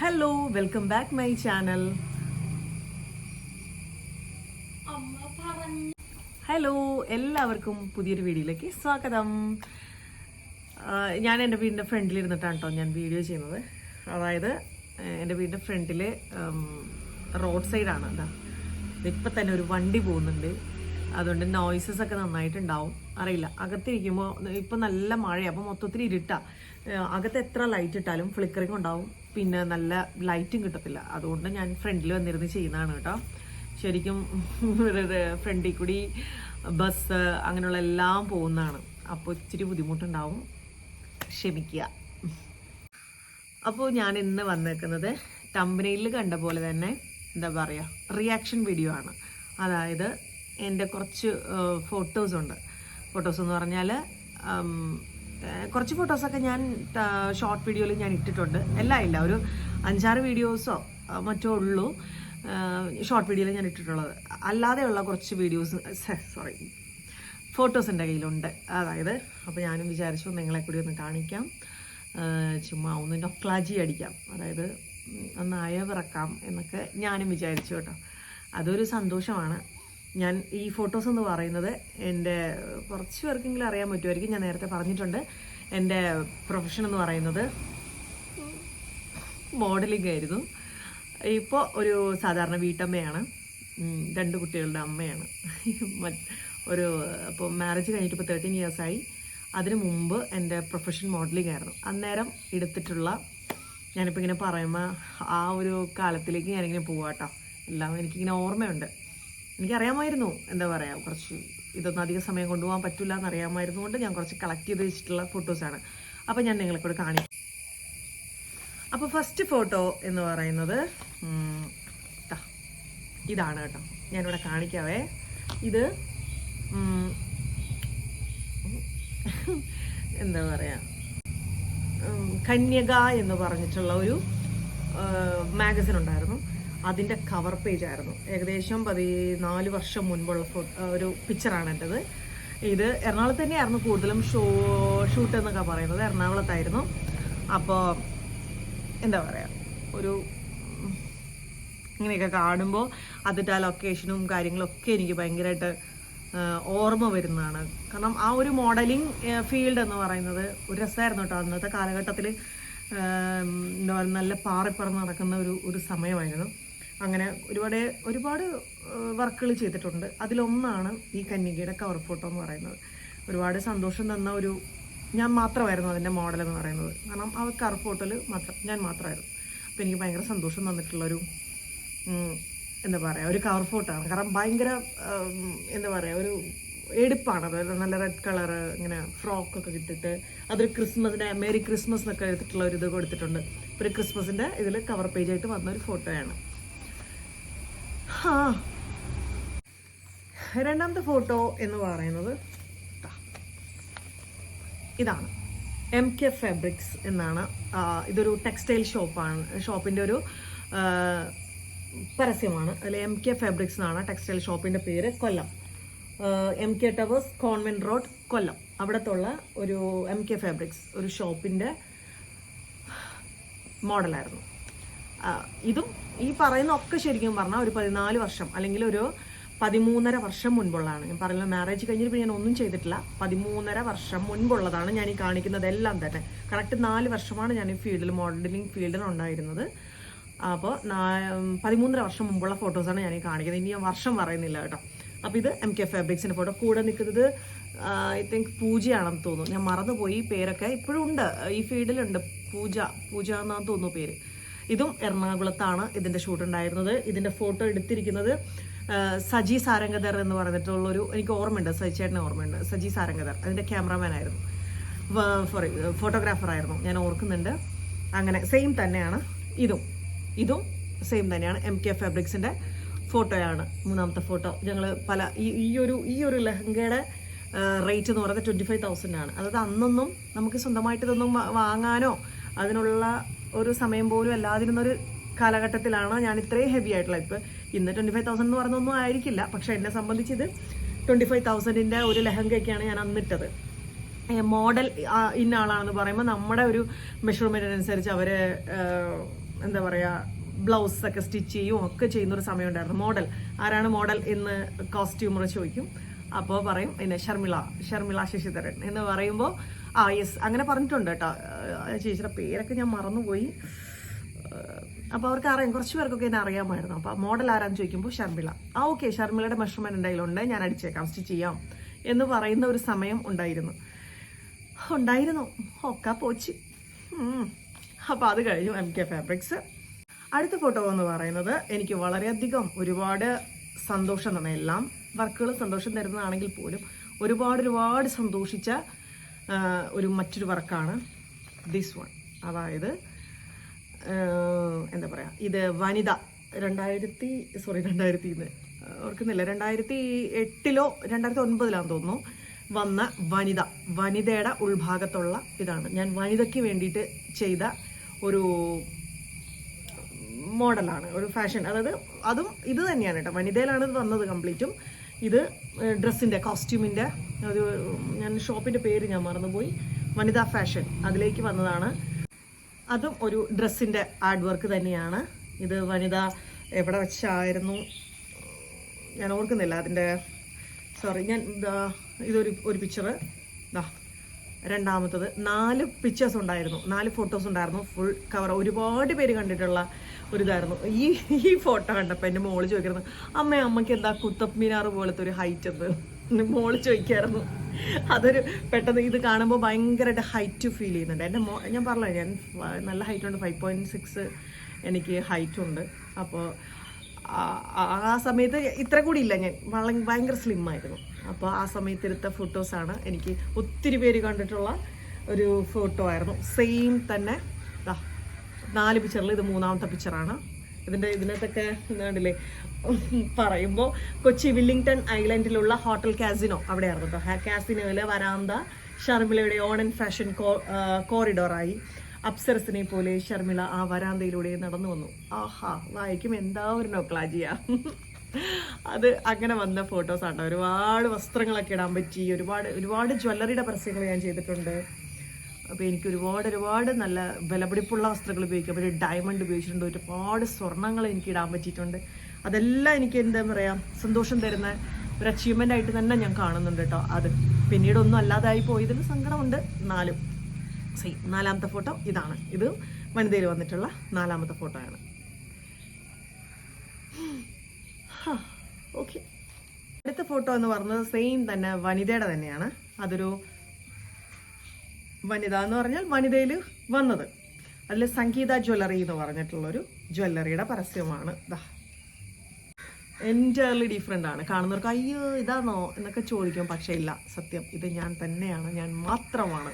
Hello welcome back my channel hello എല്ലാവർക്കും പുതിയൊരു വീഡിയോയിലേക്ക് സ്വാഗതം. ഞാൻ എന്റെ വീടിന്റെ ഫ്രണ്ടിൽ ഇരുന്നിട്ടാണ് കേട്ടോ ഞാൻ വീഡിയോ ചെയ്യുന്നത്. അതായത് എന്റെ വീടിന്റെ ഫ്രണ്ടിൽ റോഡ് സൈഡാണ് എന്താ ഇപ്പം തന്നെ ഒരു വണ്ടി പോകുന്നുണ്ട്. അതുകൊണ്ട് നോയ്സസ് ഒക്കെ നന്നായിട്ടുണ്ടാവും. അറിയില്ല അകത്തിരിക്കുമ്പോൾ ഇപ്പം നല്ല മഴയാണ് അപ്പോൾ മൊത്തത്തിൽ ഇരുട്ടാണ് അകത്ത് എത്ര ലൈറ്റ് ഇട്ടാലും ഫ്ലിക്കറിങ് ഉണ്ടാവും. പിന്നെ നല്ല ലൈറ്റും കിട്ടത്തില്ല. അതുകൊണ്ട് ഞാൻ ഫ്രണ്ടിൽ വന്നിരുന്ന് ചെയ്യുന്നതാണ് കേട്ടോ. ശരിക്കും ഫ്രണ്ടിൽ കൂടി ബസ് അങ്ങനെയുള്ള എല്ലാം പോകുന്നതാണ്. അപ്പോൾ ഇച്ചിരി ബുദ്ധിമുട്ടുണ്ടാവും. ക്ഷമിക്കുക. അപ്പോൾ ഞാൻ ഇന്ന് വന്നേക്കുന്നത് കമ്പനിയിൽ കണ്ട പോലെ തന്നെ എന്താ പറയുക റിയാക്ഷൻ വീഡിയോ ആണ്. അതായത് എന്റെ കുറച്ച് ഫോട്ടോസ് ഉണ്ട്. ഫോട്ടോസ് എന്ന് പറഞ്ഞാൽ കുറച്ച് ഫോട്ടോസൊക്കെ ഞാൻ ഷോർട്ട് വീഡിയോയിൽ ഞാൻ ഇട്ടിട്ടുണ്ട്. എല്ലാം ഇല്ല. ഒരു അഞ്ചാറ് വീഡിയോസോ മറ്റോ ഉള്ളൂ. ഷോർട്ട് വീഡിയോയിൽ ഞാൻ ഇട്ടിട്ടുള്ളത്. അല്ലാതെയുള്ള കുറച്ച് വീഡിയോസ് സോറി ഫോട്ടോസ് എന്റെ കയ്യിലുണ്ട്. അതായത് അപ്പോൾ ഞാനും വിചാരിച്ചു നിങ്ങളെ കൂടി ഒന്ന് കാണിക്കാം. ചുമ്മാ ഒന്ന് നൊക്ലാജി അടിക്കാം. അതായത് ഒന്ന് അയവിറക്കാം എന്നൊക്കെ ഞാനും വിചാരിച്ചു കേട്ടോ. അതൊരു സന്തോഷമാണ്. ഞാൻ ഈ ഫോട്ടോസ് എന്ന് പറയുന്നത് എന്റെ കുറച്ച് പേർക്കെങ്കിലും അറിയാൻ പറ്റുമായിരിക്കും. ഞാൻ നേരത്തെ പറഞ്ഞിട്ടുണ്ട്. എന്റെ പ്രൊഫഷൻ എന്ന് പറയുന്നത് മോഡലിംഗ് ആയിരുന്നു. ഇപ്പോൾ ഒരു സാധാരണ വീട്ടമ്മയാണ്. രണ്ട് കുട്ടികളുടെ അമ്മയാണ്. ഒരു അപ്പോൾ മാരേജ് കഴിഞ്ഞിട്ട് ഇപ്പോൾ തേർട്ടീൻ ഇയേഴ്സായി അതിന് മുമ്പ് എന്റെ പ്രൊഫഷൻ മോഡലിംഗ് ആയിരുന്നു. അന്നേരം എടുത്തിട്ടുള്ള ഞാനിപ്പോൾ ഇങ്ങനെ പറയുമ്പോൾ ആ ഒരു കാലത്തിലേക്ക് ഞാനിങ്ങനെ പോവാട്ടോ. എല്ലാം എനിക്കിങ്ങനെ ഓർമ്മയുണ്ട്. എനിക്കറിയാമായിരുന്നു. എന്താ പറയുക കുറച്ച് ഇതൊന്നും അധികം സമയം കൊണ്ടുപോകാൻ പറ്റില്ല എന്ന് അറിയാമായിരുന്നു കൊണ്ട് ഞാൻ കുറച്ച് കളക്ട് ചെയ്ത് വെച്ചിട്ടുള്ള ഫോട്ടോസാണ് അപ്പോൾ ഞാൻ നിങ്ങളെ കൂടെ കാണിക്കാം. അപ്പോൾ ഫസ്റ്റ് ഫോട്ടോ എന്ന് പറയുന്നത് ഇതാണ് കേട്ടോ. ഞാനിവിടെ കാണിക്കാവേ. ഇത് എന്താ പറയാ കന്യക എന്ന് പറഞ്ഞിട്ടുള്ള ഒരു മാഗസിൻ ഉണ്ടായിരുന്നു. അതിന്റെ കവർ പേജ് ആയിരുന്നു. ഏകദേശം പതിനാല് വർഷം മുൻപുള്ള ഒരു പിക്ചറാണ് എന്റെത് ഇത് എറണാകുളത്ത് തന്നെയായിരുന്നു കൂടുതലും ഷോ ഷൂട്ട് എന്നൊക്കെ പറയുന്നത്. എറണാകുളത്തായിരുന്നു. അപ്പോൾ എന്താ പറയുക ഒരു ഇങ്ങനെയൊക്കെ കാണുമ്പോൾ അതിന്റെ ആ ലൊക്കേഷനും കാര്യങ്ങളൊക്കെ എനിക്ക് ഭയങ്കരമായിട്ട് ഓർമ്മ വരുന്നതാണ്. കാരണം ആ ഒരു മോഡലിംഗ് ഫീൽഡ് എന്ന് പറയുന്നത് ഒരു രസമായിരുന്നു കേട്ടോ. അന്നത്തെ കാലഘട്ടത്തിൽ എന്താ പറയുക നല്ല പാറിപ്പറന്ന് നടക്കുന്ന ഒരു ഒരു സമയമായിരുന്നു. അങ്ങനെ ഒരുപാട് ഒരുപാട് വർക്കുകൾ ചെയ്തിട്ടുണ്ട്. അതിലൊന്നാണ് ഈ കന്യകയുടെ കവർ ഫോട്ടോ എന്ന് പറയുന്നത്. ഒരുപാട് സന്തോഷം തന്ന ഒരു ഞാൻ മാത്രമായിരുന്നു അതിന്റെ മോഡൽ എന്ന് പറയുന്നത്. കാരണം ആ കവർ ഫോട്ടോയിൽ മാത്രം ഞാൻ മാത്രമായിരുന്നു. അപ്പോൾ എനിക്ക് ഭയങ്കര സന്തോഷം തന്നിട്ടുള്ളൊരു എന്താ പറയുക ഒരു കവർ ഫോട്ടോ ആണ്. കാരണം ഭയങ്കര എന്താ പറയുക ഒരു എടുപ്പാണ്. അതായത് നല്ല റെഡ് കളർ ഇങ്ങനെ ഫ്രോക്ക് ഒക്കെ ഇട്ടിട്ട് അതൊരു ക്രിസ്മസിന്റെ മേരി ക്രിസ്മസ് എന്നൊക്കെ എടുത്തിട്ടുള്ള ഒരു ഇത് കൊടുത്തിട്ടുണ്ട്. ഒരു ക്രിസ്മസിന്റെ ഇതിൽ കവർ പേജായിട്ട് വന്ന ഒരു ഫോട്ടോയാണ് രണ്ടാമത്തെ ഫോട്ടോ എന്ന് പറയുന്നത് ഇതാണ്. എം കെ ഫാബ്രിക്സ് എന്നാണ് ഇതൊരു ടെക്സ്റ്റൈൽ ഷോപ്പാണ് ഷോപ്പിന്റെ ഒരു പരസ്യമാണ്. അതിൽ എം കെ ഫാബ്രിക്സ് എന്നാണ് ടെക്സ്റ്റൈൽ ഷോപ്പിന്റെ പേര് Kollam. M K towers convent road Kollam. അവിടത്തുള്ള ഒരു എം കെ ഫാബ്രിക്സ് ഒരു ഷോപ്പിന്റെ മോഡലായിരുന്നു ഇതും ഈ പറയുന്ന ഒക്കെ ശരിക്കും പറഞ്ഞാൽ ഒരു പതിനാല് വർഷം അല്ലെങ്കിൽ ഒരു പതിമൂന്നര വർഷം മുൻപുള്ളതാണ്. ഞാൻ പറയുന്നത് മാരേജ് കഴിഞ്ഞിട്ട് ഞാൻ ഒന്നും ചെയ്തിട്ടില്ല. പതിമൂന്നര വർഷം മുൻപുള്ളതാണ് ഞാൻ ഈ കാണിക്കുന്നത് എല്ലാം തന്നെ. കറക്റ്റ് നാല് വർഷമാണ് ഞാൻ ഈ ഫീൽഡിൽ മോഡലിംഗ് ഫീൽഡിൽ ഉണ്ടായിരുന്നത്. അപ്പോൾ പതിമൂന്നര വർഷം മുമ്പുള്ള ഫോട്ടോസാണ് ഞാൻ ഈ കാണിക്കുന്നത്. ഇനി ഞാൻ വർഷം പറയുന്നില്ല കേട്ടോ. അപ്പോൾ ഇത് എം കെ ഫാബ്രിക്സിന്റെ ഫോട്ടോ കൂടെ നിൽക്കുന്നത് ഐ തിങ്ക് പൂജയാണെന്ന് തോന്നുന്നു. ഞാൻ മറന്നുപോയി പേരൊക്കെ ഇപ്പോഴും ഉണ്ട്. ഈ ഫീൽഡിലുണ്ട് പൂജ. പൂജ എന്നാന്ന് തോന്നുന്നു പേര്. ഇതും എറണാകുളത്താണ് ഇതിന്റെ ഷൂട്ട് ഉണ്ടായിരുന്നത്. ഇതിന്റെ ഫോട്ടോ എടുത്തിരിക്കുന്നത് സജി സാരംഗധർ എന്ന് പറഞ്ഞിട്ടുള്ളൊരു എനിക്ക് ഓർമ്മയുണ്ട് സജി ചേട്ടനെ ഓർമ്മയുണ്ട്. സജി സാരംഗധർ അതിന്റെ ക്യാമറാമാൻ ആയിരുന്നു. സോറി ഫോട്ടോഗ്രാഫർ ആയിരുന്നു. ഞാൻ ഓർക്കുന്നുണ്ട്. അങ്ങനെ സെയിം തന്നെയാണ് ഇതും. ഇതും സെയിം തന്നെയാണ്. എം കെ ഫാബ്രിക്സിന്റെ ഫോട്ടോയാണ് മൂന്നാമത്തെ ഫോട്ടോ ഞങ്ങൾ പല ഈ ഒരു ഈ ഒരു ലഹങ്കയുടെ റേറ്റ് എന്ന് പറയുന്നത് ട്വന്റി ഫൈവ് തൗസൻഡ് ആണ്. അതായത് അന്നൊന്നും നമുക്ക് സ്വന്തമായിട്ട് ഇതൊന്നും വാങ്ങാനോ അതിനുള്ള ഒരു സമയം പോലും അല്ലാതിരുന്നൊരു കാലഘട്ടത്തിലാണ് ഞാൻ ഇത്രയും ഹെവി ആയിട്ടുള്ള ഇപ്പം ഇന്ന് ട്വന്റി ഫൈവ് തൗസൻഡ് എന്ന് പറഞ്ഞൊന്നും ആയിരിക്കില്ല. പക്ഷെ എന്നെ സംബന്ധിച്ച് ഇത് ട്വന്റി ഫൈവ് തൗസൻഡിന്റെ ഒരു ലെഹങ്കയൊക്കെയാണ് ഞാൻ അന്നിട്ടത്. മോഡൽ ഇന്ന ആളാണെന്ന് പറയുമ്പോൾ നമ്മുടെ ഒരു മെഷർമെന്റിനനുസരിച്ച് അവർ എന്താ പറയുക ബ്ലൗസ് ഒക്കെ സ്റ്റിച്ച് ചെയ്യും ഒക്കെ ചെയ്യുന്ന ഒരു സമയം ഉണ്ടായിരുന്നു മോഡൽ ആരാണ് മോഡൽ എന്ന് കോസ്റ്റ്യൂമർ ചോദിക്കും. അപ്പോൾ പറയും പിന്നെ ഷർമിള ഷർമിള ശശിധരൻ എന്ന് പറയുമ്പോൾ ആ യെസ് അങ്ങനെ പറഞ്ഞിട്ടുണ്ട് കേട്ടോ. ചേച്ചിയുടെ പേരൊക്കെ ഞാൻ മറന്നുപോയി. അപ്പോൾ അവർക്ക് അറിയാം കുറച്ച് പേർക്കൊക്കെ എന്നെ അറിയാമായിരുന്നു. അപ്പോൾ മോഡൽ ആരാന്ന് ചോദിക്കുമ്പോൾ ഷർമിള. ആ ഓക്കെ ഷർമിളയുടെ മെഷർമെന്റ് എന്റെ കയ്യിലുണ്ട് ഞാൻ അടിച്ചേക്കാം സ്റ്റിച്ച് ചെയ്യാം എന്ന് പറയുന്ന ഒരു സമയം ഉണ്ടായിരുന്നു. ഉണ്ടായിരുന്നു. ഒക്കെ പോച്ച്. അപ്പോൾ അത് കഴിഞ്ഞു എം കെ ഫാബ്രിക്സ് അടുത്ത ഫോട്ടോ എന്ന് പറയുന്നത് എനിക്ക് വളരെയധികം ഒരുപാട് സന്തോഷം തന്നെ എല്ലാം വർക്കുകൾ സന്തോഷം തരുന്നതാണെങ്കിൽ പോലും ഒരുപാട് ഒരുപാട് സന്തോഷിച്ച ഒരു മറ്റൊരു വർക്കാണ്. ദിസ് വൺ അതായത് എന്താ പറയുക ഇത് വനിത രണ്ടായിരത്തി സോറി രണ്ടായിരത്തി ഇന്ന് ഓർക്കുന്നില്ല രണ്ടായിരത്തി എട്ടിലോ രണ്ടായിരത്തി ഒൻപതിലാന്ന് തോന്നുന്നു വന്ന വനിത. വനിതയുടെ ഉൾഭാഗത്തുള്ള ഇതാണ്. ഞാൻ വനിതയ്ക്ക് വേണ്ടിയിട്ട് ചെയ്ത ഒരു മോഡലാണ് ഒരു ഫാഷൻ. അതായത് അതും ഇത് തന്നെയാണ് കേട്ടോ. വനിതയിലാണ് ഇത് വന്നത് കംപ്ലീറ്റും. ഇത് ഡ്രസ്സിന്റെ കോസ്റ്റ്യൂമിന്റെ ഒരു ഞാൻ ഷോപ്പിന്റെ പേര് ഞാൻ മറന്നുപോയി. വനിതാ ഫാഷൻ അതിലേക്ക് വന്നതാണ്. അതും ഒരു ഡ്രസ്സിന്റെ ആർഡ് വർക്ക് തന്നെയാണ്. ഇത് വനിത എവിടെ വെച്ചായിരുന്നു? ഞാൻ ഓർക്കുന്നില്ല അതിന്റെ സോറി ഞാൻ ഇതാ ഇതൊരു ഒരു പിക്ചർ രണ്ടാമത്തത്. നാല് പിക്ചേഴ്സ് ഉണ്ടായിരുന്നു. നാല് ഫോട്ടോസ് ഉണ്ടായിരുന്നു. ഫുൾ കവർ ഒരുപാട് പേര് കണ്ടിട്ടുള്ള ഒരു ഇതായിരുന്നു ഈ ഈ ഫോട്ടോ കണ്ടപ്പോൾ എന്റെ മോൾ ചോദിക്കുന്നത് അമ്മ അമ്മയ്ക്ക് എന്താ കുത്തബ് മിനാർ പോലത്തെ ഒരു ഹൈറ്റ് എന്ന്? മോൾ ചോദിക്കായിരുന്നു. അതൊരു പെട്ടെന്ന് ഇത് കാണുമ്പോൾ ഭയങ്കരമായിട്ട് ഹൈറ്റ് ഫീൽ ചെയ്യുന്നുണ്ട്. എന്റെ മോ ഞാൻ പറഞ്ഞു ഞാൻ നല്ല ഹൈറ്റ് ഉണ്ട്. ഫൈവ് പോയിന്റ് സിക്സ് എനിക്ക് ഹൈറ്റ് ഉണ്ട്. അപ്പോൾ ആ- സമയത്ത് ഇത്ര കൂടി ഇല്ല ഞാൻ. വളരെ ഭയങ്കര സ്ലിം ആയിരുന്നു. അപ്പോൾ ആ സമയത്ത് എടുത്ത ഫോട്ടോസാണ് എനിക്ക് ഒത്തിരി പേര് കണ്ടിട്ടുള്ള ഒരു ഫോട്ടോ ആയിരുന്നു. സെയിം തന്നെ നാല് പിക്ചറിൽ ഇത് മൂന്നാമത്തെ പിക്ചറാണ് ഇതിന്റെ ഇതിനകത്തൊക്കെ കണ്ടില്ലേ പറയുമ്പോൾ കൊച്ചി വില്ലിംഗ്ടൺ ഐലൻഡിലുള്ള ഹോട്ടൽ കാസിനോ അവിടെയായിരുന്നു കേട്ടോ. കാസിനോയിലെ വരാന്ത ഷർമിളയുടെ ഓൺ ആൻഡ് ഫാഷൻ കോറിഡോറായി. അപ്സരസിനെ പോലെ ഷർമിള ആ വരാന്തയിലൂടെ നടന്നു വന്നു. ആഹാ വായിക്കും എന്താ ഒരു നൊക്ലാജിയ. അത് അങ്ങനെ വന്ന ഫോട്ടോസ് ആണ് ഒരുപാട് വസ്ത്രങ്ങളൊക്കെ ഇടാൻ പറ്റി. ഒരുപാട് ഒരുപാട് ജ്വല്ലറിയുടെ പരസ്യങ്ങൾ ഞാൻ ചെയ്തിട്ടുണ്ട്. അപ്പോൾ എനിക്ക് ഒരുപാട് ഒരുപാട് നല്ല വിലപിടിപ്പുള്ള വസ്ത്രങ്ങൾ ഉപയോഗിക്കാം. ഒരു ഡയമണ്ട് ഉപയോഗിച്ചിട്ടുണ്ട്. ഒരുപാട് സ്വർണങ്ങൾ എനിക്ക് ഇടാൻ പറ്റിയിട്ടുണ്ട്. അതെല്ലാം എനിക്ക് എന്താ പറയുക സന്തോഷം തരുന്ന ഒരു അച്ചീവ്മെന്റ് ആയിട്ട് തന്നെ ഞാൻ കാണുന്നുണ്ട് കേട്ടോ അത് പിന്നീട് ഒന്നും അല്ലാതായി പോയതിൽ സങ്കടമുണ്ട്. നാലും സൈ നാലാമത്തെ ഫോട്ടോ ഇതാണ്. ഇത് വനിതയിൽ വന്നിട്ടുള്ള നാലാമത്തെ ഫോട്ടോ ആണ്. ഓക്കെ അടുത്ത ഫോട്ടോ എന്ന് പറഞ്ഞത് സെയിം തന്നെ വനിതയുടെ തന്നെയാണ്. അതൊരു വനിത എന്ന് പറഞ്ഞാൽ വനിതയിൽ വന്നത്. അതിൽ സംഗീത ജ്വല്ലറി എന്ന് പറഞ്ഞിട്ടുള്ളൊരു ജ്വല്ലറിയുടെ പരസ്യമാണ് ദാ എന്റയർലി ഡിഫറെന്റ് ആണ്. കാണുന്നവർക്ക് അയ്യോ ഇതാണോ എന്നൊക്കെ ചോദിക്കും. പക്ഷേ ഇല്ല സത്യം. ഇത് ഞാൻ തന്നെയാണ് ഞാൻ മാത്രമാണ്.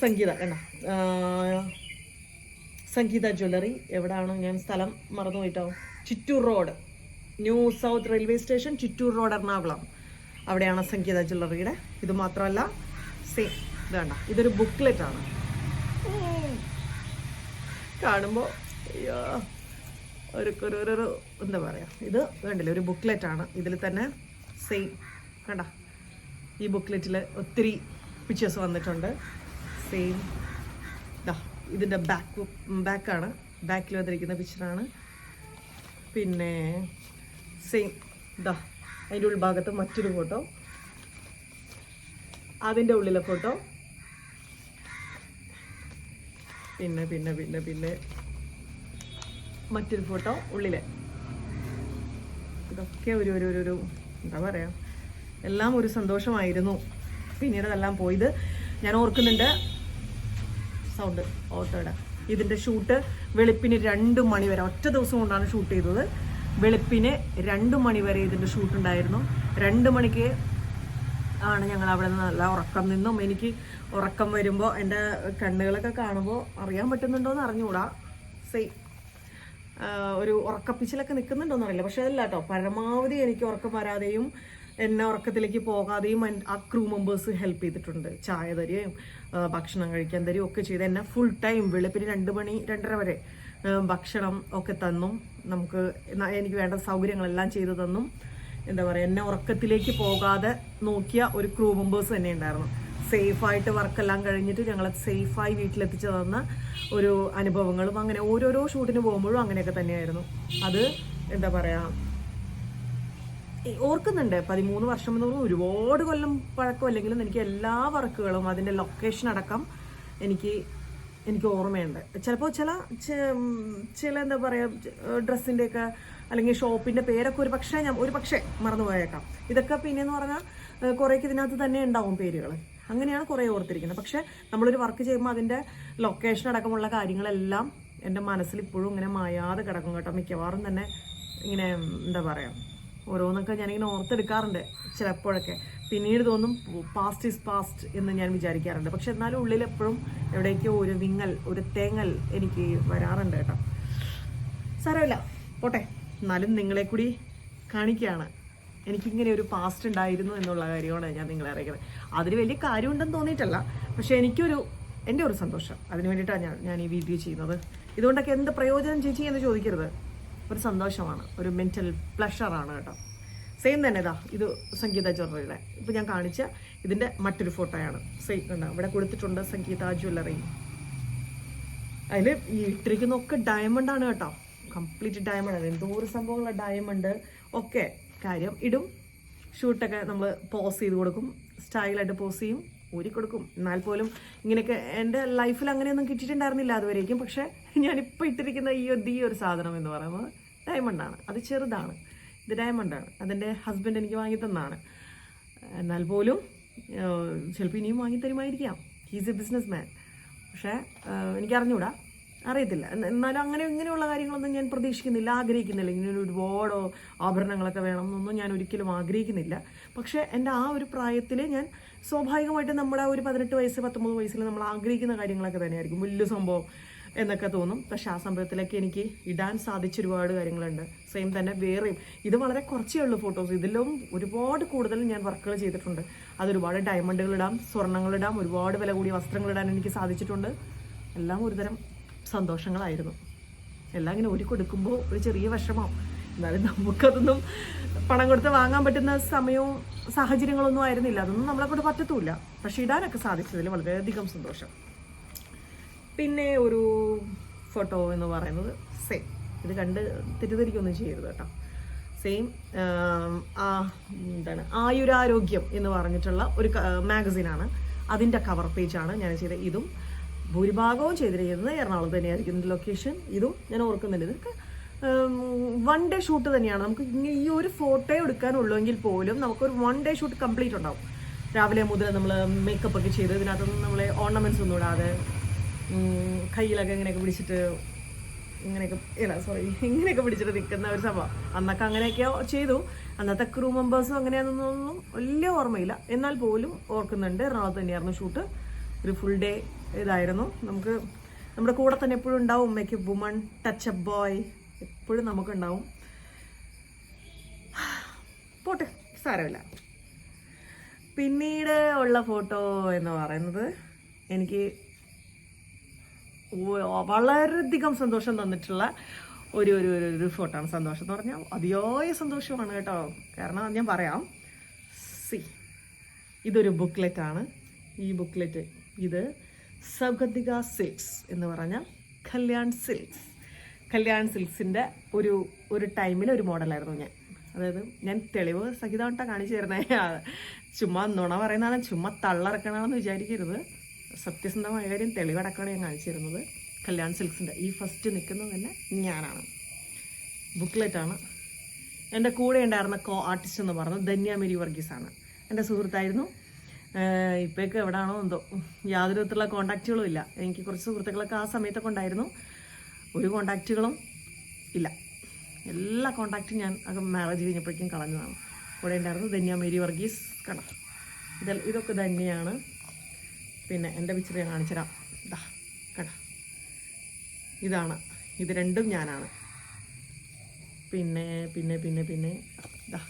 സംഗീത കണ്ട? സംഗീത ജ്വല്ലറി എവിടെയാണ് ഞാൻ സ്ഥലം മറന്നു പോയിട്ടോ? Chittoor road. New south railway station Chittoor road Ernakulam. അവിടെയാണ് സംഗീത ജ്വല്ലറിയുടെ. ഇത് മാത്രമല്ല സെയിം ഇത് വേണ്ട ഇതൊരു ബുക്ക്ലെറ്റ് ആണ്. കാണുമ്പോൾ അയ്യോ. ഒരു ഒരു ഒരു- എന്താ പറയുക ഇത് വേണ്ടില്ല ഒരു ബുക്ക്ലെറ്റ് ആണ്. ഇതിൽ തന്നെ സെയിം കണ്ട? ഈ ബുക്ക്ലെറ്റിൽ ഒത്തിരി പിക്ചേഴ്സ് വന്നിട്ടുണ്ട്. സെയിം ദാ ഇതിന്റെ ബാക്ക് ബാക്കാണ് ബാക്കിൽ വന്നിരിക്കുന്ന പിക്ചറാണ് പിന്നെ സെയിം ദാ അതിന്റെ ഉൾഭാഗത്ത് മറ്റൊരു ഫോട്ടോ അതിന്റെ ഉള്ളിലെ ഫോട്ടോ പിന്നെ പിന്നെ പിന്നെ പിന്നെ മറ്റൊരു ഫോട്ടോ ഉള്ളിൽ. ഇതൊക്കെ ഒരു ഒരു ഒരു എന്താ പറയാ എല്ലാം ഒരു സന്തോഷമായിരുന്നു. പിന്നീട് അതെല്ലാം പോയത് ഞാൻ ഓർക്കുന്നുണ്ട്. സൗണ്ട് ഓട്ടോയുടെ ഇതിന്റെ ഷൂട്ട് വെളുപ്പിന് രണ്ട് മണി വരെ ഒറ്റ ദിവസം കൊണ്ടാണ് ഷൂട്ട് ചെയ്തത്. വെളുപ്പിന് രണ്ട് മണി വരെ ഇതിന്റെ ഷൂട്ട് ഉണ്ടായിരുന്നു. രണ്ട് മണിക്ക് ആണ് ഞങ്ങൾ അവിടെ നിന്ന് നല്ല ഉറക്കം നിന്നും എനിക്ക് ഉറക്കം വരുമ്പോൾ എന്റെ കണ്ണുകളൊക്കെ കാണുമ്പോൾ അറിയാൻ പറ്റുന്നുണ്ടോ എന്ന് അറിഞ്ഞുകൂടാ. സെയ് ഒരു ഉറക്കപ്പിച്ചിലൊക്കെ നിൽക്കുന്നുണ്ടോന്ന് അറിയില്ല. പക്ഷെ അതല്ല കേട്ടോ പരമാവധി എനിക്ക് ഉറക്കം വരാതെയും എന്നെ ഉറക്കത്തിലേക്ക് പോകാതെയും ആ ക്രൂ മെമ്പേഴ്സ് ഹെൽപ്പ് ചെയ്തിട്ടുണ്ട്. ചായ തരികയും ഭക്ഷണം കഴിക്കാൻ തരികയും ഒക്കെ ചെയ്ത് എന്നെ ഫുൾ ടൈം വെളുപ്പിന് രണ്ട് മണി രണ്ടര വരെ ഭക്ഷണം ഒക്കെ തന്നും. നമുക്ക് എനിക്ക് വേണ്ട സൗകര്യങ്ങളെല്ലാം ചെയ്തു തന്നും. എന്താ പറയുക എന്നെ ഉറക്കത്തിലേക്ക് പോകാതെ നോക്കിയ ഒരു ക്രൂ മെമ്പേഴ്സ് തന്നെ ഉണ്ടായിരുന്നു സേഫായിട്ട് വർക്കെല്ലാം കഴിഞ്ഞിട്ട് ഞങ്ങളെ സേഫായി വീട്ടിലെത്തിച്ചു തന്ന ഒരു അനുഭവങ്ങളും അങ്ങനെ ഓരോരോ ഷൂട്ടിന് പോകുമ്പോഴും അങ്ങനെയൊക്കെ തന്നെയായിരുന്നു. അത് എന്താ പറയുക ഓർക്കുന്നുണ്ട്. പതിമൂന്ന് വർഷം എന്ന് പറഞ്ഞാൽ ഒരുപാട് കൊല്ലം പഴക്കം അല്ലെങ്കിലും എനിക്ക് എല്ലാ വർക്കുകളും അതിന്റെ ലൊക്കേഷൻ അടക്കം എനിക്ക് എനിക്ക് ഓർമ്മയുണ്ട്. ചിലപ്പോൾ ചില ചില എന്താ പറയുക ഡ്രസ്സിന്റെയൊക്കെ അല്ലെങ്കിൽ ഷോപ്പിന്റെ പേരൊക്കെ ഒരു പക്ഷേ ഞാൻ ഒരു പക്ഷേ മറന്നു പോയേക്കാം ഇതൊക്കെ പിന്നെയെന്ന് പറഞ്ഞാൽ കുറേക്ക് ഇതിനകത്ത് തന്നെ ഉണ്ടാവും പേരുകൾ അങ്ങനെയാണ് കുറേ ഓർത്തിരിക്കുന്നത്. പക്ഷേ നമ്മളൊരു വർക്ക് ചെയ്യുമ്പോൾ അതിന്റെ ലൊക്കേഷൻ അടക്കമുള്ള കാര്യങ്ങളെല്ലാം എന്റെ മനസ്സിൽ ഇപ്പോഴും ഇങ്ങനെ മായാതെ കിടക്കും കേട്ടോ. മിക്കവാറും തന്നെ ഇങ്ങനെ എന്താ പറയുക ഓരോന്നൊക്കെ ഞാനിങ്ങനെ ഓർത്തെടുക്കാറുണ്ട് ചിലപ്പോഴൊക്കെ. പിന്നീട് തോന്നും പാസ്റ്റ് ഇസ് പാസ്റ്റ് എന്ന് ഞാൻ വിചാരിക്കാറുണ്ട്. പക്ഷെ എന്നാലും ഉള്ളിൽ എപ്പോഴും എവിടേക്കോ ഒരു വിങ്ങൽ ഒരു തേങ്ങൽ എനിക്ക് വരാറുണ്ട് കേട്ടോ. സാരമില്ല. പോട്ടെ. എന്നാലും നിങ്ങളെ കൂടി കാണിക്കുകയാണ്. എനിക്കിങ്ങനെ ഒരു പാസ്റ്റ് ഉണ്ടായിരുന്നു എന്നുള്ള കാര്യമാണ് ഞാൻ നിങ്ങളെ അറിയിക്കുന്നത്. അതിന് വലിയ കാര്യമുണ്ടെന്ന് തോന്നിയിട്ടല്ല. പക്ഷെ എനിക്കൊരു എന്റെ ഒരു സന്തോഷം. അതിന് വേണ്ടിയിട്ടാണ് ഞാൻ ഞാൻ ഈ വീഡിയോ ചെയ്യുന്നത്. ഇതുകൊണ്ടൊക്കെ എന്ത് പ്രയോജനം ചേച്ചി എന്ന് ചോദിക്കരുത്. ഒരു സന്തോഷമാണ്. ഒരു മെന്റൽ പ്ലഷറാണ് കേട്ടോ. സെയിം തന്നെ ഇതാ ഇത് സംഗീത ജ്വല്ലറിയുടെ. ഇപ്പം ഞാൻ കാണിച്ച ഇതിന്റെ മറ്റൊരു ഫോട്ടോയാണ്. സെയിം കണ്ടോ? ഇവിടെ കൊടുത്തിട്ടുണ്ട് സംഗീത ജ്വല്ലറി. അതിൽ ഈ ഇട്ടിരിക്കുന്നൊക്കെ ഡയമണ്ട് ആണ് കേട്ടോ. കംപ്ലീറ്റ് ഡയമണ്ട് ആണ്. എന്തോ ഒരു സംഭവമുള്ള ഡയമണ്ട് ഒക്കെ കാര്യം ഇടും. ഷൂട്ടൊക്കെ നമ്മൾ പോസ് ചെയ്ത് കൊടുക്കും. സ്റ്റൈലായിട്ട് പോസ് ചെയ്യും ഊരി കൊടുക്കും. എന്നാൽ പോലും ഇങ്ങനെയൊക്കെ എന്റെ ലൈഫിൽ അങ്ങനെയൊന്നും കിട്ടിയിട്ടുണ്ടായിരുന്നില്ല അതുവരേക്കും. പക്ഷേ ഞാനിപ്പോൾ ഇട്ടിരിക്കുന്ന ഈ ഈ ഒരു സാധനം എന്ന് പറയുന്നത് ഡയമണ്ടാണ്. അത് ചെറുതാണ്. ഇത് ഡയമണ്ടാണ്. അതെന്റെ ഹസ്ബൻഡ് എനിക്ക് വാങ്ങി തന്നാണ്. എന്നാൽ പോലും ചിലപ്പോൾ ഇനിയും വാങ്ങി തരുമായിരിക്കാം. ഹീസ് എ ബിസിനസ് മാൻ പക്ഷേ എനിക്കറിഞ്ഞൂടാ. അറിയത്തില്ല. എന്ന- എന്നാലും അങ്ങനെ ഇങ്ങനെയുള്ള കാര്യങ്ങളൊന്നും ഞാൻ പ്രതീക്ഷിക്കുന്നില്ല ആഗ്രഹിക്കുന്നില്ല. ഇങ്ങനെ ഒരുപാട് ആഭരണങ്ങളൊക്കെ വേണം എന്നൊന്നും ഞാൻ ഒരിക്കലും ആഗ്രഹിക്കുന്നില്ല. പക്ഷേ എന്റെ ആ ഒരു പ്രായത്തിൽ ഞാൻ സ്വാഭാവികമായിട്ടും നമ്മുടെ ഒരു പതിനെട്ട് വയസ്സ് പത്തൊമ്പത് വയസ്സിൽ നമ്മൾ ആഗ്രഹിക്കുന്ന കാര്യങ്ങളൊക്കെ തന്നെയായിരിക്കും. വലിയ സംഭവം എന്നൊക്കെ തോന്നും. പക്ഷെ ആ സംഭവത്തിലൊക്കെ എനിക്ക് ഇടാൻ സാധിച്ച ഒരുപാട് കാര്യങ്ങളുണ്ട്. സെയിം തന്നെ വേറെയും. ഇത് വളരെ കുറച്ചേ ഉള്ളൂ ഫോട്ടോസ് ഇതിലും ഒരുപാട് കൂടുതൽ ഞാൻ വർക്കുകൾ ചെയ്തിട്ടുണ്ട്. അതൊരുപാട് ഡയമണ്ടുകൾ ഇടാം സ്വർണങ്ങൾ ഇടാം ഒരുപാട് വില കൂടിയ വസ്ത്രങ്ങൾ ഇടാൻ എനിക്ക് സാധിച്ചിട്ടുണ്ട്. എല്ലാം ഒരുതരം സന്തോഷങ്ങളായിരുന്നു. എല്ലാം ഇങ്ങനെ ഒരു കൊടുക്കുമ്പോൾ ഒരു ചെറിയ വിഷമം. എന്നാലും നമുക്കതൊന്നും പണം കൊടുത്ത് വാങ്ങാൻ പറ്റുന്ന സമയവും സാഹചര്യങ്ങളൊന്നും ആയിരുന്നില്ല. അതൊന്നും നമ്മളെ കൊണ്ട് പറ്റത്തുമില്ല. പക്ഷെ ഇടാനൊക്കെ സാധിച്ചതിൽ വളരെയധികം സന്തോഷം. പിന്നെ ഒരു ഫോട്ടോ എന്ന് പറയുന്നത് സെയിം ഇത് കണ്ട് തെറ്റിദ്ധരിക്കൊന്നും ചെയ്യരുത് കേട്ടോ. സെയിം ആ എന്താണ് ആയുരാരോഗ്യം എന്ന് പറഞ്ഞിട്ടുള്ള ഒരു മാഗസിനാണ് അതിന്റെ കവർ പേജാണ് ഞാൻ ചെയ്ത ഇതും. ഭൂരിഭാഗവും ചെയ്തിരിക്കുന്നത് എറണാകുളം തന്നെയായിരിക്കും. ലൊക്കേഷൻ ഇതും ഞാൻ ഓർക്കുന്നുണ്ട് ഇതൊക്കെ വൺ ഡേ ഷൂട്ട് തന്നെയാണ്. നമുക്ക് ഈ ഒരു ഫോട്ടോ എടുക്കാനുള്ളെങ്കിൽ പോലും നമുക്കൊരു വൺ ഡേ ഷൂട്ട് കംപ്ലീറ്റ് ഉണ്ടാവും. രാവിലെ മുതൽ നമ്മൾ മേക്കപ്പ് ഒക്കെ ചെയ്ത് ഇതിനകത്തൊന്നും നമ്മളെ ഓർണമെന്റ്സ് ഒന്നും ഇടാതെ കയ്യിലൊക്കെ ഇങ്ങനെയൊക്കെ പിടിച്ചിട്ട് ഇങ്ങനെയൊക്കെ ഇല്ല സോറി ഇങ്ങനെയൊക്കെ പിടിച്ചിട്ട് നിൽക്കുന്ന ഒരു സംഭവം. അന്നൊക്കെ അങ്ങനെയൊക്കെ ചെയ്തു. അന്നത്തെ ക്രൂ മെമ്പേഴ്സും അങ്ങനെയാണെന്നൊന്നും വലിയ ഓർമ്മയില്ല. എന്നാൽ പോലും ഓർക്കുന്നുണ്ട്. എറണാകുളത്ത് തന്നെയായിരുന്നു ഷൂട്ട് ഒരു ഫുൾ ഡേ ഇതായിരുന്നു. നമുക്ക് നമ്മുടെ കൂടെ തന്നെ എപ്പോഴും ഉണ്ടാവും ഉമ്മയ്ക്ക് വുമൺ ടച്ച് അപ്പ് ബോയ് എപ്പോഴും നമുക്കുണ്ടാവും. പോട്ടെ സാരമില്ല. പിന്നീട് ഉള്ള ഫോട്ടോ എന്ന് പറയുന്നത് എനിക്ക് വളരെയധികം സന്തോഷം തന്നിട്ടുള്ള ഒരു ഒരു ഒരു ഫോട്ടോ ആണ്. സന്തോഷം എന്ന് പറഞ്ഞാൽ അതിയായ സന്തോഷമാണ് കേട്ടോ. കാരണം ഞാൻ പറയാം സി ഇതൊരു ബുക്ക്ലെറ്റ് ആണ്. ഈ ബുക്ക്ലെറ്റ് ഇത് സൗഗതിക സിൽക്സ് എന്ന് പറഞ്ഞാൽ കല്യാൺ സിൽക്സ്. കല്യാൺ സിൽക്സിന്റെ ഒരു ഒരു ടൈമിൽ ഒരു മോഡലായിരുന്നു ഞാൻ. അതായത് ഞാൻ തെളിവ് സഹിതമായിട്ടാണ് കാണിച്ചു തരുന്നത് ചുമ്മാ നുണ പറയുന്നതാണ് ചുമ്മാ തള്ളറക്കണമെന്ന് വിചാരിക്കരുത്. സത്യസന്ധമായ കാര്യം തെളിവടക്കമാണ് ഞാൻ കാണിച്ചു തരുന്നത്. കല്യാൺ സിൽക്സിന്റെ ഈ ഫസ്റ്റ് നിൽക്കുന്നത് തന്നെ ഞാനാണ്. ബുക്ക്ലെറ്റാണ് എന്റെ കൂടെ ഉണ്ടായിരുന്ന കോ ആർട്ടിസ്റ്റ് എന്ന് പറഞ്ഞത് ധന്യ മേരി വർഗീസ് ആണ് എന്റെ സുഹൃത്തായിരുന്നു ഇപ്പോഴൊക്കെ എവിടെയാണോ എന്തോ യാതൊരു വിധത്തിലുള്ള കോണ്ടാക്റ്റുകളും ഇല്ല. എനിക്ക് കുറച്ച് സുഹൃത്തുക്കളൊക്കെ ആ സമയത്തൊക്കെ ഉണ്ടായിരുന്നു. ഒരു കോണ്ടാക്റ്റുകളും ഇല്ല. എല്ലാ കോണ്ടാക്റ്റും ഞാൻ അത് മാരേജ് കഴിഞ്ഞപ്പോഴേക്കും കളഞ്ഞതാണ്. കൂടെ ഉണ്ടായിരുന്നു ധന്യ മേരി വർഗീസ് കട ഇത് ഇതൊക്കെ ധന്യയാണ് പിന്നെ എന്റെ പിക്ചർ ഞാൻ കാണിച്ചുതരാം. ഇതാ കട ഇതാണ്. ഇത് രണ്ടും ഞാനാണ്. പിന്നെ പിന്നെ പിന്നെ പിന്നെ ഇതാ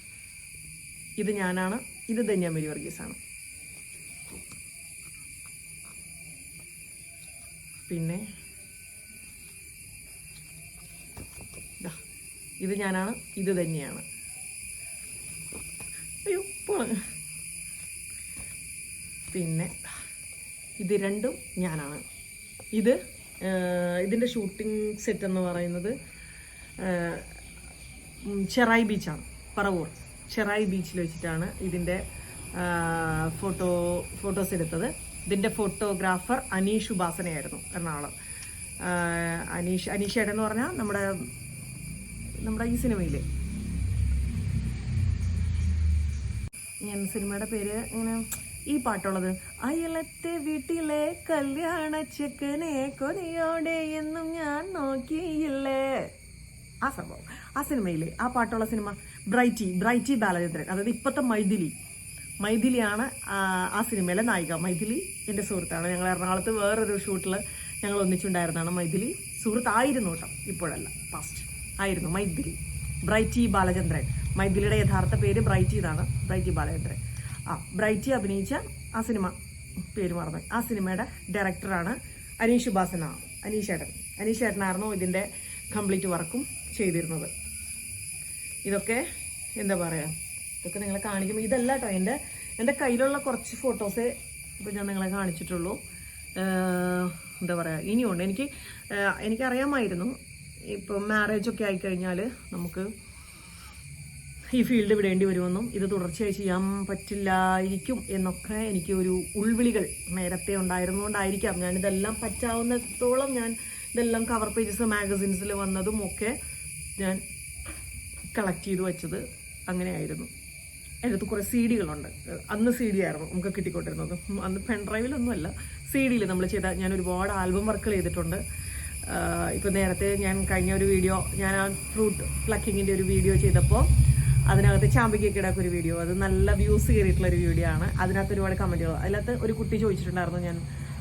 ഇത് ഞാനാണ്. ഇത് ധന്യ മേരി വർഗീസാണ്. പിന്നെ ഇത് ഞാനാണ് ഇത് തന്നെയാണ്. അയ്യോ പിന്നെ ഇത് രണ്ടും ഞാനാണ്. ഇത് ഇതിന്റെ ഷൂട്ടിംഗ് സെറ്റ് എന്ന് പറയുന്നത് ചെറായി ബീച്ചാണ് പറവൂർ. ചെറായി ബീച്ചിൽ വെച്ചിട്ടാണ് ഇതിന്റെ ഫോട്ടോ ഫോട്ടോസ് എടുത്തത്. ഇതിന്റെ ഫോട്ടോഗ്രാഫർ അനീഷ് ഉപാസനയായിരുന്നു എറണാകുളം. അനീഷ് അനീഷ് ഏട്ടൻ എന്ന് പറഞ്ഞാൽ നമ്മുടെ നമ്മുടെ ഈ സിനിമയിൽ ഞാൻ സിനിമയുടെ പേര് ഇങ്ങനെ ഈ പാട്ടുള്ളത്. അയലത്തെ വീട്ടിലെ കല്യാണ ചെക്കനെ കൊതിയോടെ എന്നും ഞാൻ നോക്കിയില്ലേ? ആ സംഭവം. ആ സിനിമയിലെ ആ പാട്ടുള്ള സിനിമ ബ്രൈറ്റി ബ്രൈറ്റി ബാലചന്ദ്രൻ അതായത് ഇപ്പോഴത്തെ മൈഥിലി. മൈഥിലിയാണ് ആ സിനിമയിലെ നായിക. മൈഥിലി എന്റെ സുഹൃത്താണ്. ഞങ്ങൾ എറണാകുളത്ത് വേറൊരു ഷൂട്ടിൽ ഞങ്ങൾ ഒന്നിച്ചുണ്ടായിരുന്നതാണ് മൈഥിലി. സുഹൃത്തായിരുന്നു കേട്ടോ ഇപ്പോഴല്ല പാസ്റ്റ് ആയിരുന്നു മൈഥിലി. ബ്രൈറ്റി ബാലചന്ദ്രൻ. മൈഥിലിയുടെ യഥാർത്ഥ പേര് ബ്രൈറ്റി എന്നാണ് ബ്രൈറ്റി ബാലചന്ദ്രൻ. ആ ബ്രൈറ്റി അഭിനയിച്ച ആ സിനിമ പേര് മറന്നു. ആ സിനിമയുടെ ഡയറക്ടറാണ് അനീഷ് ഉപാസന അനീഷ് ഏട്ടനായിരുന്നു ഇതിന്റെ കംപ്ലീറ്റ് വർക്കും ചെയ്തിരുന്നത്. ഇതൊക്കെ എന്താ പറയുക ഇതൊക്കെ നിങ്ങളെ കാണിക്കുമ്പോൾ ഇതല്ല കേട്ടോ എന്റെ എന്റെ കയ്യിലുള്ള കുറച്ച് ഫോട്ടോസ് ഇപ്പോൾ ഞാൻ നിങ്ങളെ കാണിച്ചിട്ടുള്ളൂ. എന്താ പറയുക ഇനിയുണ്ട്. എനിക്ക് എനിക്കറിയാമായിരുന്നു. ഇപ്പോൾ മാരേജൊക്കെ ആയിക്കഴിഞ്ഞാൽ നമുക്ക് ഈ ഫീൽഡ് വിടേണ്ടി വരുമെന്നും ഇത് തുടർച്ചയായി ചെയ്യാൻ പറ്റില്ലായിരിക്കും എന്നൊക്കെ എനിക്ക് ഒരു ഉൾവിളികൾ നേരത്തെ ഉണ്ടായിരുന്നുകൊണ്ടായിരിക്കാം ഞാനിതെല്ലാം പറ്റാവുന്നിടത്തോളം ഞാൻ ഇതെല്ലാം കവർ പേജസ് മാഗസിൻസിൽ വന്നതും ഒക്കെ ഞാൻ കളക്ട് ചെയ്ത് വെച്ചത് അങ്ങനെയായിരുന്നു. അതിനകത്ത് കുറേ സി ഡികളുണ്ട് അന്ന് സി ഡി ആയിരുന്നു നമുക്ക് കിട്ടിക്കൊണ്ടിരുന്നത്. അന്ന് പെൺഡ്രൈവിലൊന്നുമല്ല സി ഡിയിൽ നമ്മൾ ചെയ്ത ഞാൻ ഒരുപാട് ആൽബം വർക്കുകൾ ചെയ്തിട്ടുണ്ട്. ഇപ്പം നേരത്തെ ഞാൻ കഴിഞ്ഞ ഒരു വീഡിയോ ഞാൻ ആ ഫ്രൂട്ട് പ്ലക്കിങ്ങിന്റെ ഒരു വീഡിയോ ചെയ്തപ്പോൾ അതിനകത്ത് ചാമ്പിക്കൊക്കെ ഒരു വീഡിയോ അത് നല്ല വ്യൂസ് കയറിയിട്ടുള്ള ഒരു വീഡിയോ ആണ്. അതിനകത്ത് ഒരുപാട് കമന്റുകൾ അതിനകത്ത് ഒരു കുട്ടി ചോദിച്ചിട്ടുണ്ടായിരുന്നു ഞാൻ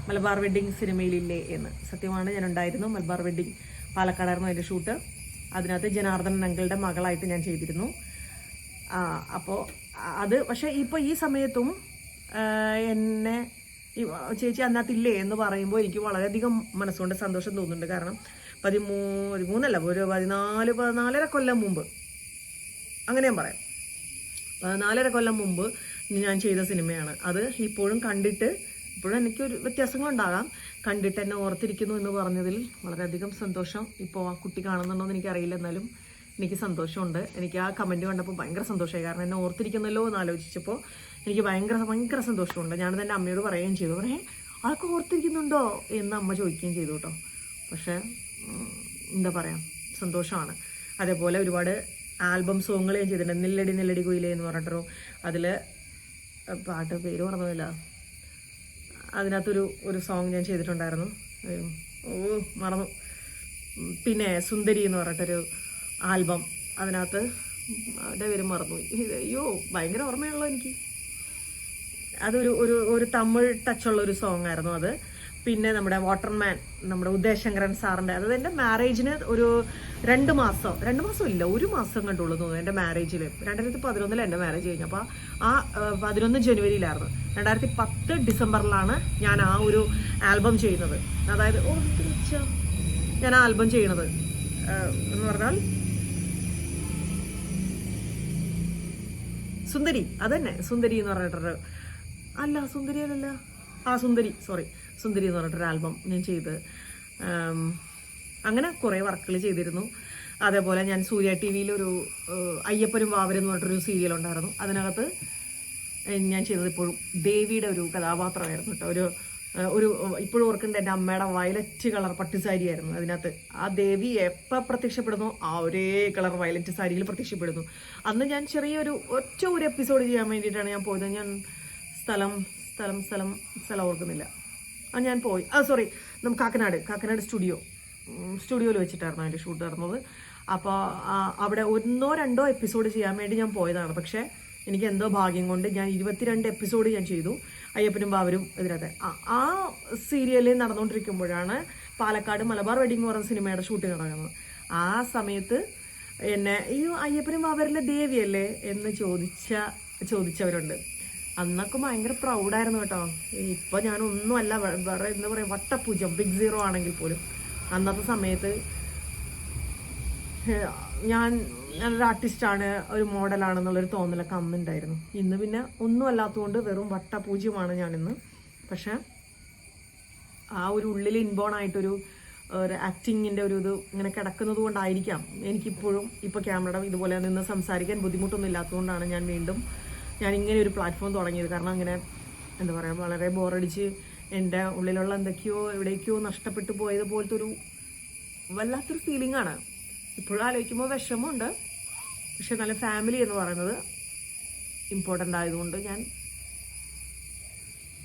മലബാർ വെഡ്ഡിങ് സിനിമയിലില്ലേ എന്ന്. സത്യമാണ് ഞാൻ ഉണ്ടായിരുന്നു മലബാർ വെഡ്ഡിങ് പാലക്കാടായിരുന്നു അതിന്റെ ഷൂട്ട് അതിനകത്ത് ജനാർദ്ദൻ അങ്കിളുടെ മകളായിട്ട് ഞാൻ ചെയ്തിരുന്നു. ആ അപ്പോൾ അത് പക്ഷെ ഇപ്പോൾ ഈ സമയത്തും എന്നെ ചേച്ചി അതിനകത്തില്ലേ എന്ന് പറയുമ്പോൾ എനിക്ക് വളരെയധികം മനസ്സുകൊണ്ട് സന്തോഷം തോന്നുന്നുണ്ട്. കാരണം പതിമൂ പതിമൂന്നല്ല ഒരു പതിനാല് പതിനാലര കൊല്ലം മുമ്പ്. അങ്ങനെ ഞാൻ പറയാം. പതിനാലര കൊല്ലം മുമ്പ് ഞാൻ ചെയ്ത സിനിമയാണ്. അത് ഇപ്പോഴും കണ്ടിട്ട് ഇപ്പോഴും എനിക്കൊരു വ്യത്യാസങ്ങളുണ്ടാകാം. കണ്ടിട്ട് എന്നെ ഓർത്തിരിക്കുന്നു എന്ന് പറഞ്ഞതിൽ വളരെയധികം സന്തോഷം ഇപ്പോൾ ആ കുട്ടി കാണുന്നുണ്ടോ എന്ന് എനിക്കറിയില്ല. എന്നാലും എനിക്ക് സന്തോഷമുണ്ട്. എനിക്ക് ആ കമന്റ് കണ്ടപ്പോൾ ഭയങ്കര സന്തോഷമായി. കാരണം എന്നെ ഓർത്തിരിക്കുന്നല്ലോ എന്ന് ആലോചിച്ചപ്പോൾ എനിക്ക് ഭയങ്കര ഭയങ്കര സന്തോഷമുണ്ട്. ഞാൻ തന്നെ അമ്മയോട് പറയുകയും ചെയ്തു. പറയേ ആൾക്ക് ഓർത്തിരിക്കുന്നുണ്ടോ? എന്ന് അമ്മ ചോദിക്കുകയും ചെയ്തു കേട്ടോ. പക്ഷേ എന്താ പറയുക സന്തോഷമാണ്. അതേപോലെ ഒരുപാട് ആൽബം സോങ്ങുകൾ ഞാൻ ചെയ്തിട്ടുണ്ട്. നെല്ലടി നെല്ലടി കുയിലേ എന്ന് പറഞ്ഞിട്ടൊരു അതിൽ പാട്ട് പേര് പറഞ്ഞില്ല അതിനകത്തൊരു ഒരു സോങ് ഞാൻ ചെയ്തിട്ടുണ്ടായിരുന്നു. ഓ മറന്നു. പിന്നെ സുന്ദരി എന്ന് പറഞ്ഞിട്ടൊരു ആൽബം. അതിനകത്ത് അവരുടെ പേര് മറന്നുപോയി അയ്യോ ഭയങ്കര ഓർമ്മയുള്ളൂ എനിക്ക്. അതൊരു ഒരു ഒരു തമിഴ് ടച്ചുള്ള ഒരു സോങ് ആയിരുന്നു അത്. പിന്നെ നമ്മുടെ വാട്ടർമാൻ നമ്മുടെ ഉദയശങ്കരൻ സാറിന്റെ അതായത് എന്റെ മാരേജിന് ഒരു രണ്ട് മാസം രണ്ട് മാസം ഇല്ല ഒരു മാസം കണ്ടുള്ളൂ തോന്നുന്നു എന്റെ മാരേജിൽ രണ്ടായിരത്തി പതിനൊന്നിൽ എന്റെ മാരേജ് കഴിഞ്ഞു. അപ്പോൾ ആ പതിനൊന്ന് ജനുവരിയിലായിരുന്നു. രണ്ടായിരത്തി പത്ത് ഡിസംബറിലാണ് ഞാൻ ആ ഒരു ആൽബം ചെയ്യുന്നത്. അതായത് ഓ ഞാൻ ആ ആൽബം ചെയ്യണത് എന്ന് പറഞ്ഞാൽ സുന്ദരി അതന്നെ. സുന്ദരി എന്ന് പറഞ്ഞിട്ടൊരു അല്ല സുന്ദരി അല്ലല്ല. ആ സുന്ദരി. സോറി സുന്ദരി എന്ന് പറഞ്ഞിട്ടൊരു ആൽബം ഞാൻ ചെയ്ത്. അങ്ങനെ കുറേ വർക്കുകൾ ചെയ്തിരുന്നു. അതേപോലെ ഞാൻ സൂര്യ ടി വിയിൽ ഒരു അയ്യപ്പനും വാവരും എന്ന് പറഞ്ഞിട്ടൊരു സീരിയൽ ഉണ്ടായിരുന്നു. അതിനകത്ത് ഞാൻ ചെയ്തത് ഇപ്പോഴും. ദേവിയുടെ ഒരു കഥാപാത്രമായിരുന്നു കേട്ടോ. ഒരു ഒരു ഇപ്പോഴും ഓർക്കുന്നുണ്ട് എന്റെ അമ്മയുടെ വയലറ്റ് കളർ പട്ടുസാരി ആയിരുന്നു അതിനകത്ത്. ആ ദേവി എപ്പോൾ പ്രത്യക്ഷപ്പെടുന്നു ആ ഒരേ കളർ വയലറ്റ് സാരിയിൽ പ്രത്യക്ഷപ്പെടുന്നു. അന്ന് ഞാൻ ചെറിയൊരു ഒറ്റ ഒരു എപ്പിസോഡ് ചെയ്യാൻ വേണ്ടിയിട്ടാണ് ഞാൻ പോയത്. ഞാൻ സ്ഥലം സ്ഥലം സ്ഥലം സ്ഥലം ഓർക്കുന്നില്ല. ആ ഞാൻ പോയി. ആ സോറി നമുക്ക് കാക്കനാട് കാക്കനാട് സ്റ്റുഡിയോ സ്റ്റുഡിയോയിൽ വെച്ചിട്ടായിരുന്നു അതിന്റെ ഷൂട്ട് നടന്നത്. അപ്പോൾ അവിടെ ഒന്നോ രണ്ടോ എപ്പിസോഡ് ചെയ്യാൻ വേണ്ടി ഞാൻ പോയതാണ്. പക്ഷേ എനിക്ക് എന്തോ ഭാഗ്യം കൊണ്ട് ഞാൻ ഇരുപത്തിരണ്ട് എപ്പിസോഡ് ഞാൻ ചെയ്തു. അയ്യപ്പനും ബാബരും ഇതിനകത്ത് ആ- സീരിയലിൽ നടന്നുകൊണ്ടിരിക്കുമ്പോഴാണ് പാലക്കാട് മലബാർ വെഡിങ് പറഞ്ഞ സിനിമയുടെ ഷൂട്ടിംഗ് നടക്കുന്നത് ആ സമയത്ത് എന്നെ ഈ അയ്യപ്പനും ബാബരിലെ ദേവിയല്ലേ? എന്ന് ചോദിച്ച ചോദിച്ചവരുണ്ട്. അന്നൊക്കെ ഭയങ്കര പ്രൗഡായിരുന്നു കേട്ടോ. ഇപ്പൊ വേ- വേറെ എന്താ പറയാ വട്ടപ്പൂജം ബിഗ് സീറോ ആണെങ്കിൽ പോലും. അന്നത്തെ സമയത്ത് ഞാൻ നല്ലൊരു ആർട്ടിസ്റ്റാണ് ഒരു മോഡലാണെന്നുള്ളൊരു തോന്നലൊക്കെ അന്നുണ്ടായിരുന്നു. ഇന്ന് പിന്നെ ഒന്നും അല്ലാത്തതുകൊണ്ട് വെറും വട്ട വട്ടപൂജ്യമാണ് ഞാനിന്ന്. പക്ഷേ ആ ഒരു ഉള്ളിൽ ഇൻബോൺ ആയിട്ടൊരു ഒരു ആക്ടിങ്ങിന്റെ ഒരു ഇത് ഇങ്ങനെ കിടക്കുന്നത് കൊണ്ടായിരിക്കാം. എനിക്കിപ്പോഴും ഇപ്പോൾ ക്യാമറയുടെ ഇതുപോലെ നിന്ന് സംസാരിക്കാൻ ബുദ്ധിമുട്ടൊന്നും ഇല്ലാത്തതുകൊണ്ടാണ് ഞാൻ വീണ്ടും ഞാൻ ഇങ്ങനെ ഒരു പ്ലാറ്റ്ഫോം തുടങ്ങിയത്. കാരണം അങ്ങനെ എന്താ പറയുക വളരെ ബോറടിച്ച് എന്റെ ഉള്ളിലുള്ള എന്തൊക്കെയോ എവിടേക്കോ നഷ്ടപ്പെട്ടു പോയത് പോലത്തെ ഒരു വല്ലാത്തൊരു ഫീലിംഗ് ആണ്. ഇപ്പോഴും ആലോചിക്കുമ്പോൾ വിഷമമുണ്ട്. പക്ഷെ നല്ല ഫാമിലി എന്ന് പറയുന്നത് ഇമ്പോർട്ടന്റ് ആയതുകൊണ്ട് ഞാൻ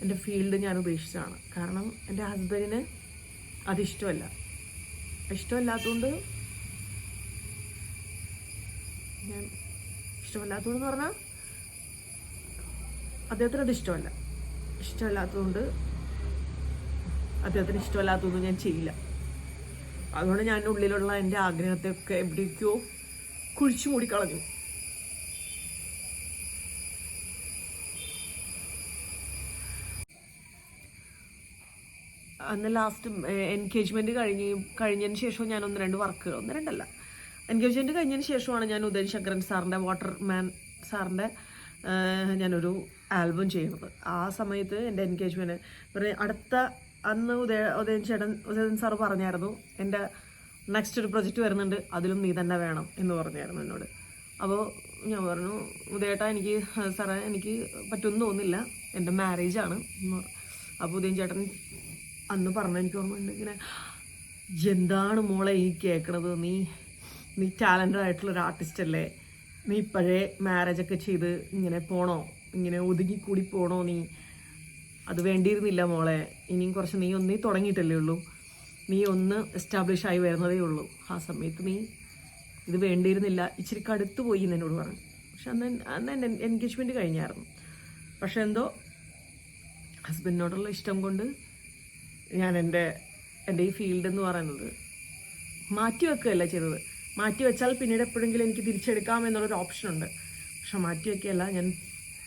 എന്റെ ഫീൽഡ് ഞാൻ ഉപേക്ഷിച്ചതാണ്. കാരണം എന്റെ ഹസ്ബൻഡിന് അതിഷ്ടമല്ല ഇഷ്ടമല്ലാത്തതുകൊണ്ട് ഞാൻ ഇഷ്ടമല്ലാത്തതുകൊണ്ട് എന്ന് പറഞ്ഞാൽ അദ്ദേഹത്തിന് അത് ഇഷ്ടമല്ല. ഇഷ്ടമല്ലാത്തതുകൊണ്ട് അദ്ദേഹത്തിന് ഇഷ്ടമല്ലാത്തതൊന്നും ഞാൻ ചെയ്യില്ല. അതുകൊണ്ട് ഞാൻ ഉള്ളിലുള്ള എന്റെ ആഗ്രഹത്തെയൊക്കെ എവിടേക്കോ കുഴിച്ചു മൂടിക്കളഞ്ഞു. അന്ന് ലാസ്റ്റ് എൻഗേജ്മെന്റ് കഴിഞ്ഞ് കഴിഞ്ഞതിന് ശേഷം ഞാൻ ഒന്ന് രണ്ട് വർക്കുകൾ ഒന്ന് രണ്ടല്ല. എൻഗേജ്മെന്റ് കഴിഞ്ഞതിന് ശേഷമാണ് ഞാൻ ഉദയൻ ശങ്കരൻ സാറിന്റെ വാട്ടർമാൻ സാറിന്റെ ഏഹ്, ഞാനൊരു ആൽബം ചെയ്യുന്നത്. ആ സമയത്ത് എന്റെ എൻഗേജ്മെന്റ് അടുത്ത അന്ന് ഉദയ ഉദയൻ ചേട്ടൻ ഉദയൻ സാർ പറഞ്ഞായിരുന്നു എന്റെ നെക്സ്റ്റ് ഒരു പ്രൊജക്റ്റ് വരുന്നുണ്ട് അതിലും നീ തന്നെ വേണം എന്ന് പറഞ്ഞായിരുന്നു എന്നോട്. അപ്പോൾ ഞാൻ പറഞ്ഞു ഉദയേട്ടാ എനിക്ക് സാറേ എനിക്ക് പറ്റുമെന്ന് തോന്നുന്നില്ല. എന്റെ മാരേജാണ് അപ്പോൾ ഉദയൻ ചേട്ടൻ അന്ന് പറഞ്ഞ എനിക്ക് ഓർമ്മയുണ്ട്. ഇങ്ങനെ എന്താണ് മോളെ ഈ കേൾക്കണത് നീ നീ ടാലന്റഡ് ആയിട്ടുള്ള ഒരു ആർട്ടിസ്റ്റ് അല്ലേ? നീ ഇപ്പോഴേ മാരേജൊക്കെ ചെയ്ത് ഇങ്ങനെ പോണോ? ഇങ്ങനെ ഒതുങ്ങിക്കൂടി പോണോ നീ? അത് വേണ്ടിയിരുന്നില്ല മോളെ. ഇനിയും കുറച്ച് നീ ഒന്നേ തുടങ്ങിയിട്ടല്ലേ ഉള്ളൂ. നീ ഒന്ന് എസ്റ്റാബ്ലിഷ് ആയി വരുന്നതേ ഉള്ളൂ. ആ സമയത്ത് നീ ഇത് വേണ്ടിയിരുന്നില്ല. ഇച്ചിരി കടുത്തു പോയി എന്നോട് പറഞ്ഞു. പക്ഷെ അന്ന് അന്ന് എന്റെ എൻഗേജ്മെന്റ് കഴിഞ്ഞായിരുന്നു. പക്ഷെ എന്തോ ഹസ്ബൻഡിനോടുള്ള ഇഷ്ടം കൊണ്ട് ഞാൻ എന്റെ എന്റെ ഈ ഫീൽഡ് എന്ന് പറയുന്നത് മാറ്റി വെക്കുകയല്ല ചെയ്തത്. മാറ്റി വെച്ചാൽ പിന്നീട് എപ്പോഴെങ്കിലും എനിക്ക് തിരിച്ചെടുക്കാം എന്നുള്ളൊരു ഓപ്ഷൻ ഉണ്ട്. പക്ഷെ മാറ്റി വെക്കുകയല്ല ഞാൻ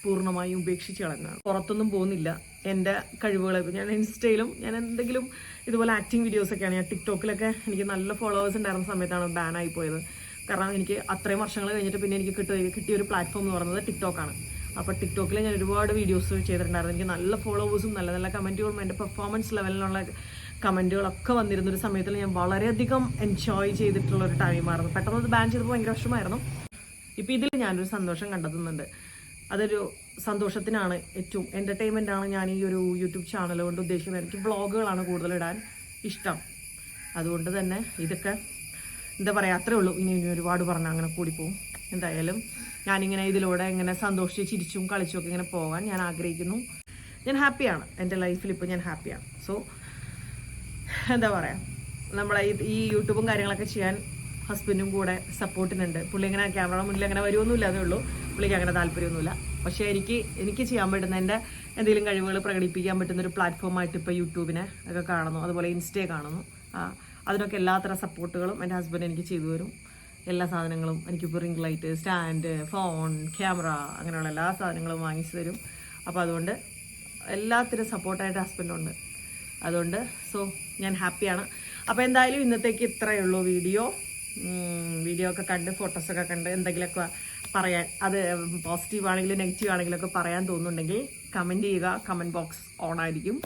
പൂർണമായും ഉപേക്ഷിച്ച് കളഞ്ഞാണ് പുറത്തൊന്നും പോകുന്നില്ല. എന്റെ കഴിവുകളെ. ഞാൻ ഇൻസ്റ്റയിലും ഞാൻ എന്തെങ്കിലും ഇതുപോലെ ആക്ടിങ് വീഡിയോസൊക്കെയാണ് ഞാൻ ടിക്ടോക്കിലൊക്കെ എനിക്ക് നല്ല ഫോളോവേഴ്സ് ഉണ്ടായിരുന്ന സമയത്താണ് ബാനായി പോയത്. കാരണം എനിക്ക് അത്രയും വർഷങ്ങൾ കഴിഞ്ഞിട്ട് പിന്നെ എനിക്ക് കിട്ടിയ കിട്ടിയ ഒരു പ്ലാറ്റ്ഫോം എന്ന് പറയുന്നത് ടിക്ടോക്കാണ് അപ്പോൾ ടിക്ടോക്കിൽ ഞാൻ ഒരുപാട് വീഡിയോസ് ചെയ്തിട്ടുണ്ടായിരുന്നു. എനിക്ക് നല്ല ഫോളോവേഴ്സും നല്ല നല്ല കമന്റുകളും എന്റെ പെർഫോമൻസ് ലെവലിലുള്ള കമന്റുകളൊക്കെ വന്നിരുന്ന ഒരു സമയത്തിൽ ഞാൻ വളരെയധികം എൻജോയ് ചെയ്തിട്ടുള്ള ഒരു ടൈമായിരുന്നു പെട്ടെന്ന് അത് ബാൻ ചെയ്തപ്പോൾ ഭയങ്കര വിഷമമായിരുന്നു. ഇപ്പോൾ ഇതിൽ ഞാനൊരു സന്തോഷം കണ്ടെത്തുന്നുണ്ട്. അതൊരു സന്തോഷത്തിനാണ് ഏറ്റവും എന്റർടൈൻമെന്റ് ആണ് ഞാൻ ഈ ഒരു യൂട്യൂബ് ചാനൽ കൊണ്ട് ഉദ്ദേശിക്കുന്നത്. എനിക്ക് ബ്ലോഗുകളാണ് കൂടുതൽ ഇടാൻ ഇഷ്ടം. അതുകൊണ്ട് തന്നെ ഇതൊക്കെ എന്താ പറയുക അത്രേ ഉള്ളൂ. ഇനി ഇനി ഒരുപാട് പറഞ്ഞാൽ അങ്ങനെ കൂടിപ്പോവും. എന്തായാലും ഞാനിങ്ങനെ ഇതിലൂടെ ഇങ്ങനെ സന്തോഷിച്ച് ചിരിച്ചും കളിച്ചും ഇങ്ങനെ പോകാൻ ഞാൻ ആഗ്രഹിക്കുന്നു. ഞാൻ ഹാപ്പിയാണ് എന്റെ ലൈഫിൽ ഇപ്പോൾ ഞാൻ ഹാപ്പിയാണ് സോ എന്താ പറയുക നമ്മളെ ഈ യൂട്യൂബും കാര്യങ്ങളൊക്കെ ചെയ്യാൻ ഹസ്ബൻഡും കൂടെ സപ്പോർട്ടിനുണ്ട് പുള്ളി ഇങ്ങനെ ക്യാമറ മുന്നിൽ അങ്ങനെ വരുമൊന്നുമില്ല അതേ ഉള്ളൂ. പുള്ളിക്ക് അങ്ങനെ താല്പര്യമൊന്നുമില്ല. പക്ഷേ എനിക്ക് എനിക്ക് ചെയ്യാൻ പറ്റുന്ന എന്റെ എന്തെങ്കിലും കഴിവുകൾ പ്രകടിപ്പിക്കാൻ പറ്റുന്ന ഒരു പ്ലാറ്റ്ഫോമായിട്ട് ഇപ്പോൾ യൂട്യൂബിനെ ഒക്കെ കാണുന്നു. അതുപോലെ ഇൻസ്റ്റയെ കാണുന്നു. അതിനൊക്കെ എല്ലാത്തരം സപ്പോർട്ടുകളും എന്റെ ഹസ്ബൻഡ് എനിക്ക് ചെയ്തു തരും. എല്ലാ സാധനങ്ങളും എനിക്കിപ്പോൾ ring light stand phone camera അങ്ങനെയുള്ള എല്ലാ സാധനങ്ങളും വാങ്ങിച്ചു തരും. അപ്പോൾ അതുകൊണ്ട് എല്ലാത്തിനും സപ്പോർട്ടായിട്ട് ഹസ്ബൻഡുണ്ട് അതുകൊണ്ട് സോ ഞാൻ ഹാപ്പിയാണ് അപ്പോൾ എന്തായാലും ഇന്നത്തേക്ക് ഇത്രയേ ഉള്ളൂ വീഡിയോ. വീഡിയോ ഒക്കെ കണ്ട് ഫോട്ടോസൊക്കെ കണ്ട് എന്തെങ്കിലുമൊക്കെ പറയാൻ അത് പോസിറ്റീവ് ആണെങ്കിലും നെഗറ്റീവ് ആണെങ്കിലും ഒക്കെ പറയാൻ തോന്നുന്നുണ്ടെങ്കിൽ കമന്റ് ചെയ്യുക. കമന്റ് ബോക്സ് ഓൺ ആയിരിക്കും.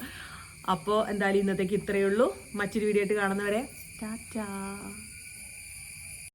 അപ്പോൾ എന്തായാലും ഇന്നത്തേക്ക് ഇത്രയേ ഉള്ളൂ. മറ്റൊരു വീഡിയോ ആയിട്ട് കാണുന്നവരെ ടാറ്റാ.